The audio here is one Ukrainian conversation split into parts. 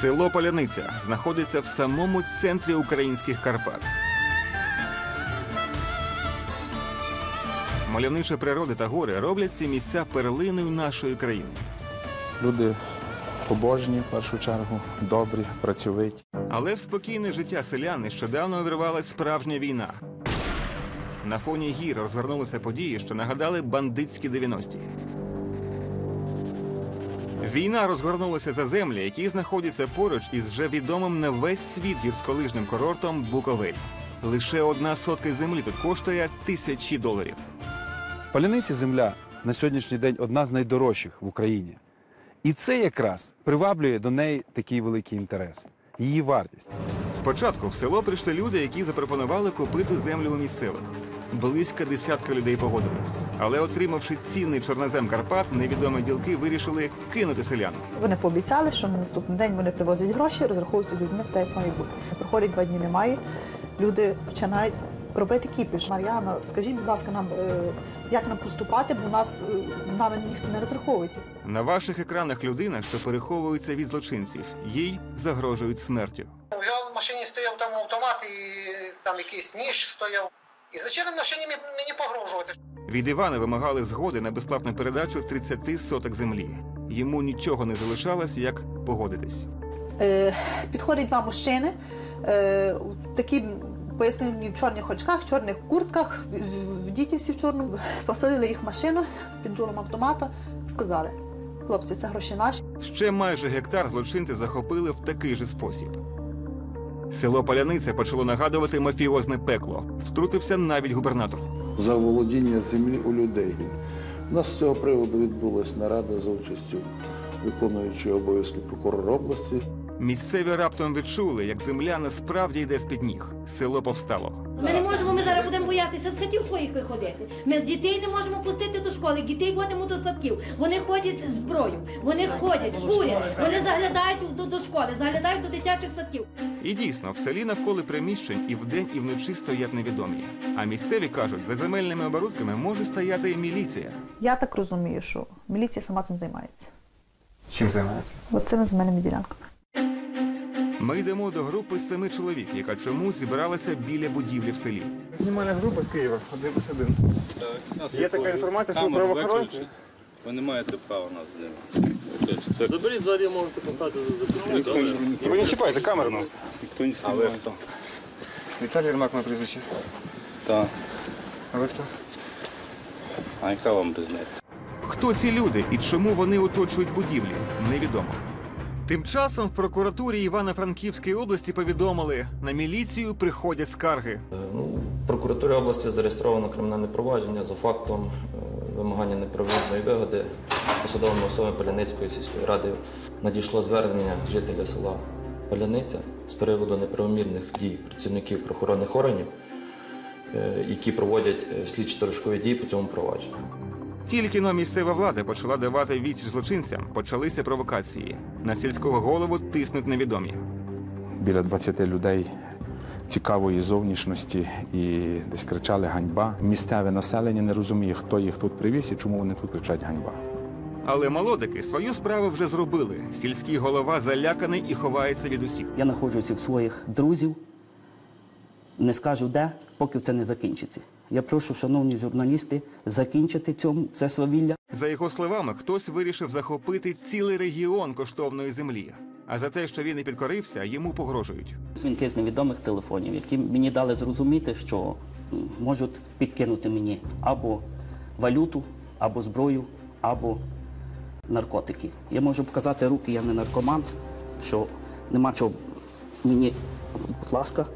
Село Поляниця знаходиться в самому центрі українських Карпат. Мальовнича природа та гори роблять ці місця перлиною нашої країни. Люди побожні, в першу чергу, добрі, працьовиті. Але в спокійне життя селян нещодавно увірвалась справжня війна. На фоні гір розгорнулися події, що нагадали бандитські 90-ті. Війна розгорнулася за землі, які знаходяться поруч із вже відомим на весь світ гірськолижним курортом Буковель. Лише одна сотка землі тут коштує тисячі доларів. Паляниці земля на сьогоднішній день одна з найдорожчих в Україні. І це якраз приваблює до неї такий великий інтерес. Її вартість. Спочатку в село прийшли люди, які запропонували купити землю у місцевих. Близько десятка людей погодились. Але отримавши цінний чорнозем Карпат, невідомі ділки вирішили кинути селян. Вони пообіцяли, що на наступний день вони привозять гроші, розраховуються з людьми, все як має бути. Проходить два дні немає. Люди починають робити кіпіш. Мар'яна, скажіть, будь ласка, нам е, як нам поступати, бо нас е, нами ніхто не розраховується. На ваших екранах людина, що переховується від злочинців, їй загрожують смертю. Я в машині стояв там автомат і там якийсь ніж стояв. І зачем в машині мені мені погрожувати? Від Івана вимагали згоди на безплатну передачу 30 соток землі. Йому нічого не залишалось, як погодитись. Е, підходять два мужчини, е, такі пояснені в чорних очках, в чорних куртках, діті всі в чорному. Посадили їх в машину під дулом автомата, сказали: хлопці, це гроші наші. Ще майже гектар злочинці захопили в такий же спосіб. Село Поляниця почало нагадувати мафіозне пекло. Втрутився навіть губернатор. за володіння землі у людей. У нас з цього приводу відбулася нарада за участю виконуючого обов'язки прокурора області. Місцеві раптом відчули, як земля насправді йде з-під ніг. Село повстало. Ми не можемо, ми зараз будемо боятися з хатів своїх виходити. Ми дітей не можемо пустити до школи, дітей водимо до садків. Вони ходять з зброю, вони ходять, курять, вони заглядають до, до школи, заглядають до дитячих садків. І дійсно, в селі навколо приміщень і вдень, і вночі стоять невідомі. А місцеві кажуть, за земельними оборудками може стояти і міліція. Я так розумію, що міліція сама цим займається. Чим займаються? От цими земельними ділянками. Ми йдемо до групи з семи чоловік, яка чомусь зібралася біля будівлі в селі. Знімальна група з Києва, один плюс один. Є така інформація, що правоохоронці. Ви не маєте права нас знімати. Заберіть ззаді, можете поставити за закрою. Ви не чіпайте камеру нас. Ніхто не знімає. Віталій Єрмак, моє прізвище. Так. А ви хто? А яка вам різниця? Хто ці люди і чому вони оточують будівлі? Невідомо. Тим часом в прокуратурі Івано-Франківської області повідомили, на міліцію приходять скарги. Ну, в прокуратурі області зареєстровано кримінальне провадження за фактом е, вимагання неправомірної вигоди посадовими особами Паляницької сільської ради надійшло звернення жителя села Паляниця з приводу неправомірних дій працівників правоохоронних органів, е, які проводять е, слідчо-торошкові дії по цьому провадженню. Тільки но місцева влада почала давати відсіч злочинцям, почалися провокації. На сільського голову тиснуть невідомі. Біля 20 людей цікавої зовнішності і десь кричали ганьба. Місцеве населення не розуміє, хто їх тут привіз і чому вони тут кричать ганьба. Але молодики свою справу вже зробили. Сільський голова заляканий і ховається від усіх. Я знаходжуся в своїх друзів, не скажу де, поки це не закінчиться. Я прошу, шановні журналісти, закінчити цьому це свавілля. За його словами, хтось вирішив захопити цілий регіон коштовної землі. А за те, що він не підкорився, йому погрожують. Дзвінки з невідомих телефонів, які мені дали зрозуміти, що можуть підкинути мені або валюту, або зброю, або наркотики. Я можу показати руки, я не наркоман, що нема чого мені, будь ласка.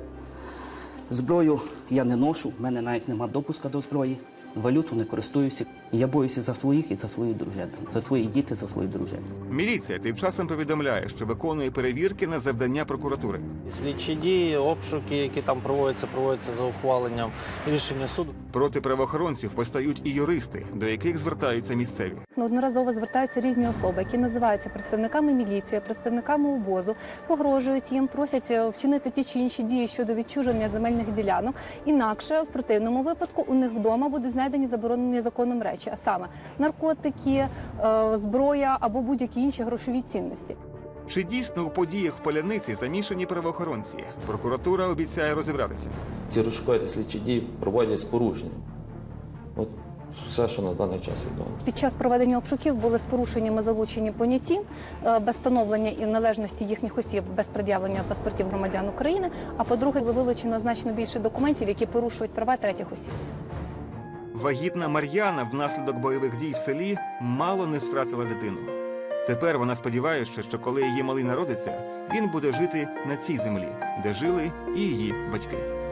Зброю я не ношу, в мене навіть нема допуска до зброї. Валюту не користуюся. Я боюся за своїх і за свою дружину, за свої діти, за свою дружину. Міліція тим часом повідомляє, що виконує перевірки на завдання прокуратури. Слідчі дії, обшуки, які там проводяться, проводяться за ухваленням рішення суду. Проти правоохоронців постають і юристи, до яких звертаються місцеві. Неодноразово звертаються різні особи, які називаються представниками міліції, представниками обозу, погрожують їм, просять е, вчинити ті чи інші дії щодо відчуження земельних ділянок. Інакше в противному випадку у них вдома будуть знайдені заборонені законом речі, а саме наркотики, е, зброя або будь-які інші грошові цінності. Чи дійсно у подіях в поляниці замішані правоохоронці? Прокуратура обіцяє розібратися. Ці розшукові та слідчі дії проводять з порушенням. От все, що на даний час відомо. Під час проведення обшуків були з порушеннями залучені поняті е, без встановлення і належності їхніх осіб без пред'явлення паспортів громадян України. А по-друге, було вилучено значно більше документів, які порушують права третіх осіб. Вагітна Мар'яна внаслідок бойових дій в селі мало не втратила дитину. Тепер вона сподівається, що коли її малий народиться, він буде жити на цій землі, де жили і її батьки.